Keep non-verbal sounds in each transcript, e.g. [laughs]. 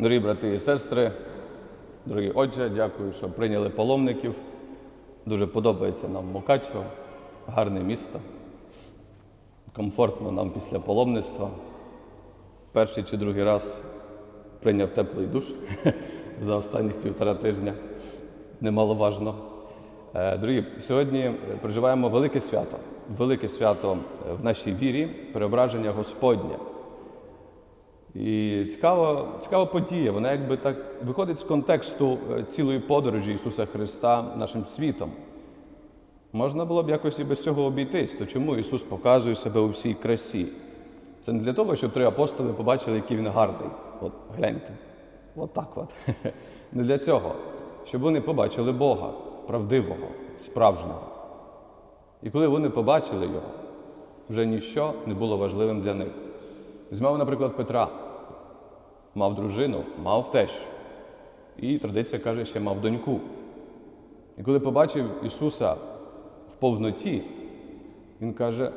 Дорогі брати і сестри, дорогі отче, дякую, що прийняли паломників. Дуже подобається нам Мукачево, гарне місто. Комфортно нам після паломництва. Перший чи другий раз прийняв теплий душ [laughs] за останніх півтора тижня. Немаловажно. Е, Дорогі, сьогодні переживаємо велике свято, велике свято в нашій вірі, преображення Господнє. І цікава, цікава подія, вона якби так виходить з контексту е, цілої подорожі Ісуса Христа нашим світом. Можна було б якось і без цього обійтись, то чому Ісус показує себе у всій красі? Це не для того, щоб три апостоли побачили, який він гарний. От гляньте. От так от. [laughs] Не для цього. Щоб вони побачили Бога, правдивого, справжнього. І коли вони побачили його, вже ніщо не було важливим для них. Візьмемо, наприклад, Петра. Мав дружину, мав тещу. І традиція каже, ще мав доньку. І коли побачив Ісуса в повноті, Він каже,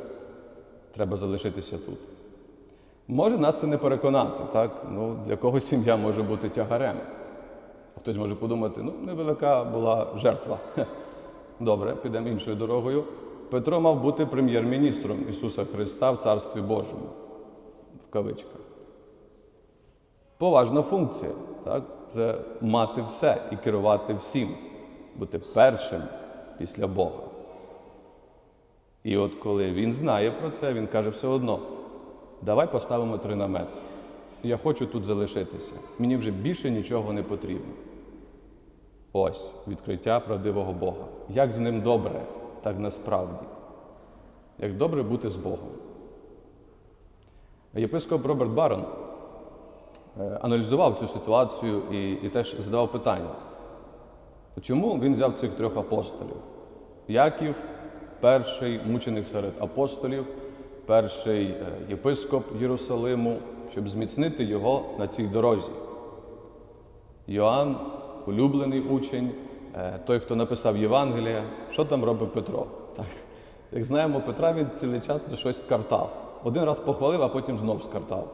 треба залишитися тут. Може нас це не переконати, так? Ну, для когось сім'я може бути тягарем. А Хтось може подумати, ну, невелика була жертва. Добре, підемо іншою дорогою. Петро мав бути прем'єр-міністром Ісуса Христа в Царстві Божому. В кавичках. Поважна функція. Так? Це мати все і керувати всім, бути першим після Бога. І от коли він знає про це, він каже все одно: давай поставимо три намет. Я хочу тут залишитися. Мені вже більше нічого не потрібно. Ось відкриття правдивого Бога. Як з ним добре, так насправді. Як добре бути з Богом. Єпископ Роберт Барон аналізував цю ситуацію і, і теж задавав питання, чому він взяв цих трьох апостолів? Яків, перший мученик серед апостолів, перший е, єпископ Єрусалиму, щоб зміцнити його на цій дорозі. Йоанн, улюблений учень, е, той, хто написав Євангелія, що там робить Петро? Так. Як знаємо, Петра він цілий час за щось картав. Один раз похвалив, а потім знов скартав.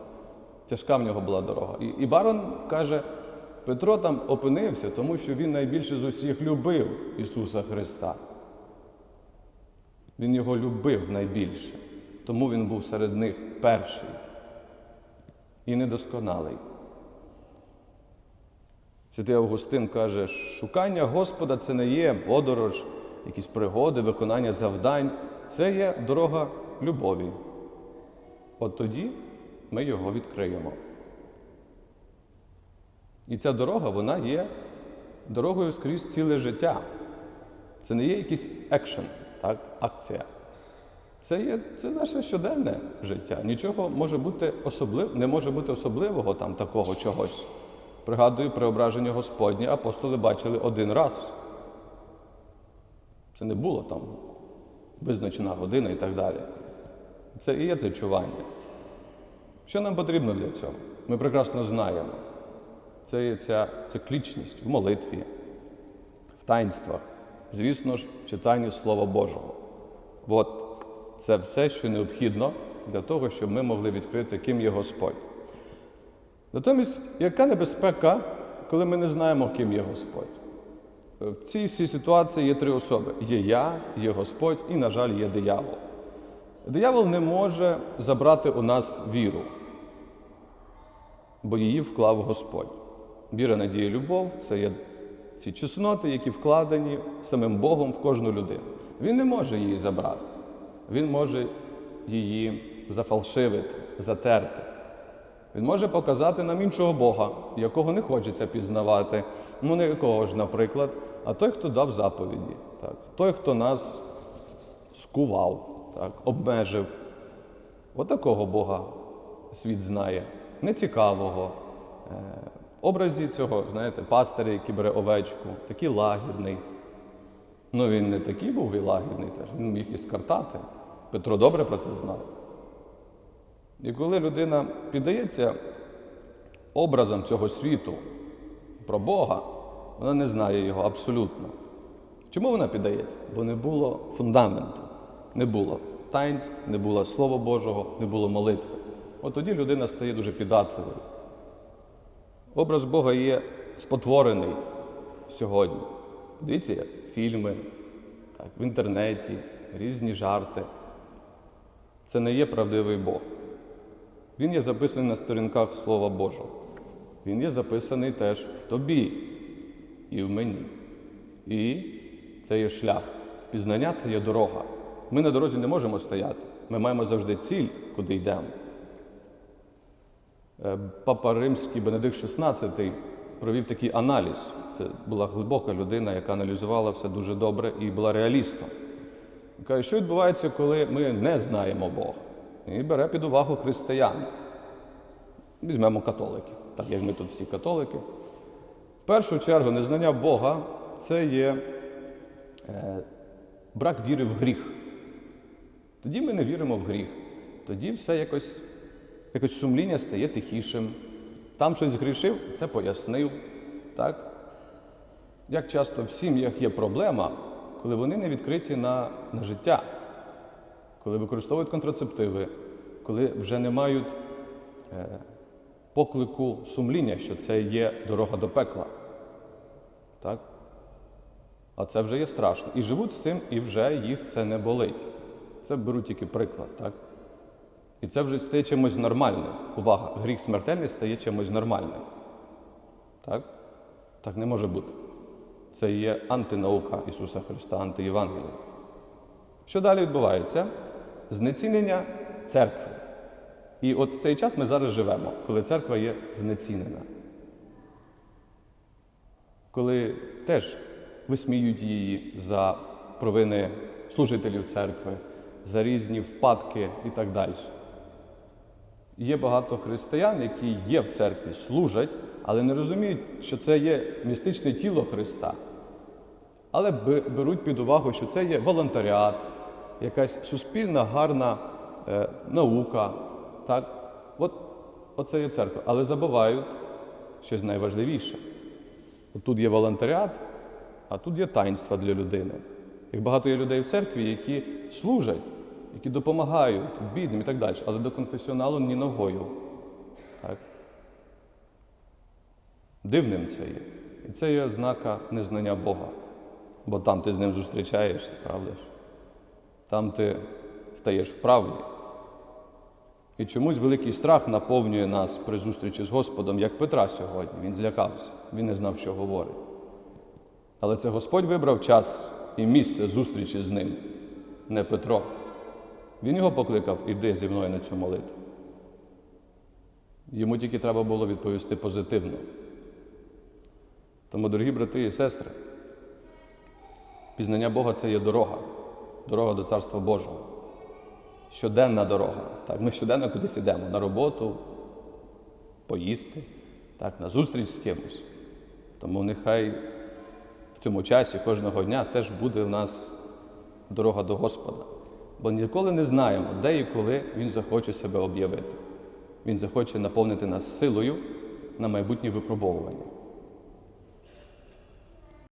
Тяжка в нього була дорога. І, і барон каже, Петро там опинився, тому що він найбільше з усіх любив Ісуса Христа. Він його любив найбільше, тому він був серед них перший і недосконалий. Святий Августин каже, шукання Господа це не є подорож, якісь пригоди, виконання завдань, це є дорога любові. От тоді ми його відкриємо. І ця дорога, вона є дорогою скрізь ціле життя. Це не є якийсь екшен, так, акція. Це є це наше щоденне життя. Нічого може бути особлив, не може бути особливого там такого чогось. Пригадую, преображення Господнє апостоли бачили один раз. Це не було там визначена година і так далі. Це і є це чування. Що нам потрібно для цього? Ми прекрасно знаємо. Це є ця циклічність в молитві, в таїнствах, звісно ж, в читанні Слова Божого. От це все, що необхідно для того, щоб ми могли відкрити, ким є Господь. Натомість, яка небезпека, коли ми не знаємо, ким є Господь? В цій всій ситуації є три особи: є я, є Господь і, на жаль, є диявол. Диявол не може забрати у нас віру, бо її вклав Господь. Віра, надія, любов це є ці чесноти, які вкладені самим Богом в кожну людину. Він не може її забрати. Він може її зафалшивити, затерти. Він може показати нам іншого Бога, якого не хочеться пізнавати. Ну, не якого ж, наприклад, а той, хто дав заповіді, так? той, хто нас скував, так? обмежив. Отакого Бога світ знає, нецікавого. Е, образі цього, знаєте, пастиря, який бере овечку, такий лагідний. Ну він не такий був і лагідний теж, він міг і скартати. Петро добре про це знав. І коли людина піддається образом цього світу про Бога, вона не знає його абсолютно. Чому вона піддається? Бо не було фундаменту, не було таїнств, не було Слова Божого, не було молитви. От тоді людина стає дуже піддатливою. Образ Бога є спотворений сьогодні. Дивіться, є фільми, так, в інтернеті, різні жарти. Це не є правдивий Бог. Він є записаний на сторінках Слова Божого. Він є записаний теж в тобі і в мені. І це є шлях. Пізнання це є дорога. Ми на дорозі не можемо стояти. Ми маємо завжди ціль, куди йдемо. Е, Папа Римський Бенедикт XVI провів такий аналіз. Це була глибока людина, яка аналізувала все дуже добре і була реалістом. Каже, що відбувається, коли ми не знаємо Бога. І бере під увагу християн. Візьмемо католиків, так як ми тут всі католики. В першу чергу, незнання Бога це є е, брак віри в гріх. Тоді ми не віримо в гріх. Тоді все якось, якось сумління стає тихішим. Там щось згрішив, це пояснив. Так? Як часто в сім'ях є проблема, коли вони не відкриті на, на життя, коли використовують контрацептиви, коли вже не мають е, поклику сумління, що це є дорога до пекла. Так? А це вже є страшно. І живуть з цим, і вже їх це не болить. Це беру тільки приклад, так? І це вже стає чимось нормальним. Увага, гріх смертельний стає чимось нормальним. Так? Так не може бути. Це є антинаука Ісуса Христа, антиєвангелія. Що далі відбувається? Знецінення церкви. І от в цей час ми зараз живемо, коли церква є знецінена. Коли теж висміюють її за провини служителів церкви, за різні впадки і так далі. Є багато християн, які є в церкві, служать, але не розуміють, що це є містичне тіло Христа. Але беруть під увагу, що це є волонтаріат, якась суспільна гарна е, наука. Так? От, оце є церква. Але забувають щось найважливіше. От тут є волонтаріат, а тут є таїнства для людини. Як багато є людей в церкві, які служать, які допомагають бідним і так далі, але до конфесіоналу ні ногою. Так? Дивним це є. І це є ознака незнання Бога. Бо там ти з ним зустрічаєшся, правда ж? Там ти стаєш в правді. І чомусь великий страх наповнює нас при зустрічі з Господом, як Петра сьогодні. Він злякався, він не знав, що говорить. Але це Господь вибрав час і місце зустрічі з ним, не Петро. Він його покликав, іди зі мною на цю молитву. Йому тільки треба було відповісти позитивно. Тому, дорогі брати і сестри, пізнання Бога це є дорога, дорога до Царства Божого. Щоденна дорога. Так, ми щоденно кудись йдемо на роботу, поїсти, так, на зустріч з кимось. Тому нехай в цьому часі кожного дня теж буде в нас дорога до Господа. Бо ніколи не знаємо, де і коли Він захоче себе об'явити. Він захоче наповнити нас силою на майбутнє випробовування.